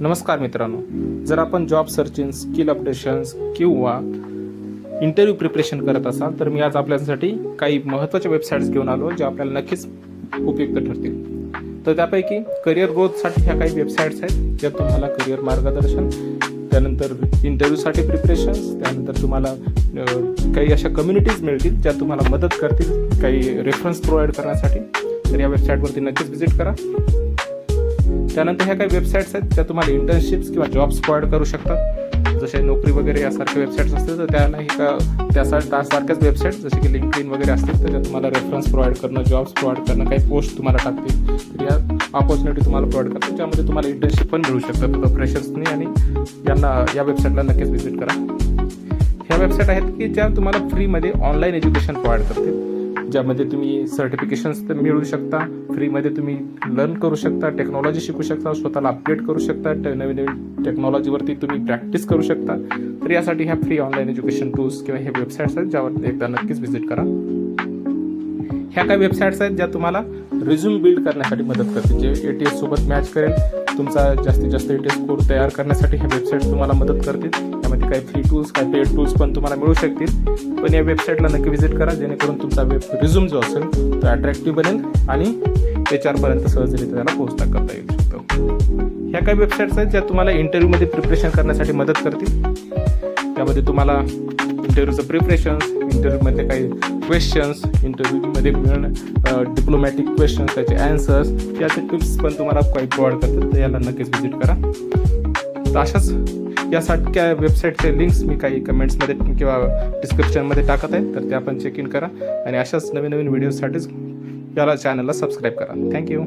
नमस्कार मित्रांनो जर आपण जॉब सर्चिंग स्किल अपडेशन्स किंवा इंटरव्ह्यू प्रिपरेशन करत असाल तर मी आज आपल्यासाठी काही महत्त्वाच्या वेबसाईट्स घेऊन आलो जे आपल्याला नक्कीच उपयुक्त ठरतील. तर त्यापैकी करिअर ग्रोथसाठी ह्या काही वेबसाईट्स आहेत ज्या तुम्हाला करिअर मार्गदर्शन त्यानंतर इंटरव्ह्यूसाठी प्रिपरेशन्स त्यानंतर तुम्हाला काही अशा कम्युनिटीज मिळतील ज्या तुम्हाला मदत करतील काही रेफरन्स प्रोव्हाइड करण्यासाठी. तर या वेबसाईटवरती नक्कीच व्हिजिट करा. त्यानंतर ह्या काही वेबसाईट्स आहेत त्या तुम्हाला इंटर्नशिप्स किंवा जॉब्स प्रोव्हाइड करू शकतात. जसे नोकरी वगैरे यासारख्या वेबसाईट्स असतील तर त्याला का त्यासाठी त्यासारख्याच वेबसाईट जसे की लिंक इन वगैरे असतील तर त्या तुम्हाला रेफरन्स प्रोव्हाइड करणं जॉब्स प्रोव्हाइड करणं काही पोस्ट तुम्हाला टाकतील. तर या ऑपॉर्च्युनिटी तुम्हाला प्रोव्हाइड करतात. ज्यामध्ये तुम्हाला इंटर्नशिप पण मिळू शकतात. फ्रेशर्सनी आणि यांना या वेबसाईटला नक्कीच व्हिजिट करा. ह्या वेबसाईट आहेत की ज्या तुम्हाला फ्रीमध्ये ऑनलाईन एज्युकेशन प्रोव्हाइड करतील. ज्यामध्ये तुम्ही सर्टिफिकेशन्स तर मिळवू शकता फ्रीमध्ये तुम्ही लर्न करू शकता टेक्नॉलॉजी शिकू शकता स्वतःला अपडेट करू शकता नवीन नवीन टेक्नॉलॉजीवरती तुम्ही प्रॅक्टिस करू शकता. तर यासाठी ह्या फ्री ऑनलाईन एज्युकेशन टूल्स किंवा हे वेबसाईट्स आहेत ज्यावर एकदा नक्कीच व्हिजिट करा. ह्या काही वेबसाईट्स आहेत ज्या तुम्हाला रिझ्यूम बिल्ड करण्यासाठी मदत करतील. जे ए टी एस सोबत मॅच करेल तुमचा जास्तीत जास्त ए टी एस स्कोर तयार करण्यासाठी ह्या वेबसाईट तुम्हाला मदत करतील. त्यामध्ये काही फ्री टूल्स काही पेड टूल्स पण तुम्हाला मिळू शकतील. पण या वेबसाईटला नक्की व्हिजिट करा जेणेकरून तुमचा वेब रिझ्यूम जो असेल तो अट्रॅक्टिव्ह बनेल आणि एच आरपर्यंत सहजरित्या त्याला पोहोचता करता येऊ शकतो ह्या काही वेबसाईट्स आहेत ज्या तुम्हाला इंटरव्ह्यूमध्ये प्रिपरेशन करण्यासाठी मदत करतील. त्यामध्ये तुम्हाला इंटरव्ह्यूचं प्रिपरेशन्स इंटरव्ह्यूमध्ये काही क्वेश्चन्स इंटरव्ह्यूमध्ये मिळणं डिप्लोमॅटिक क्वेश्चन्स त्याचे ॲन्सर्स याचे टिप्स पण तुम्हाला काही प्रोव्हाइड करतात. तर याला नक्कीच व्हिजिट करा. तर अशाच यासारख्या वेबसाईटचे लिंक्स मी काही कमेंट्समध्ये किंवा डिस्क्रिप्शनमध्ये टाकत आहे तर ते आपण चेक इन करा. आणि अशाच नवीन नवीन व्हिडिओजसाठीच याला चॅनलला सबस्क्राईब करा. थँक्यू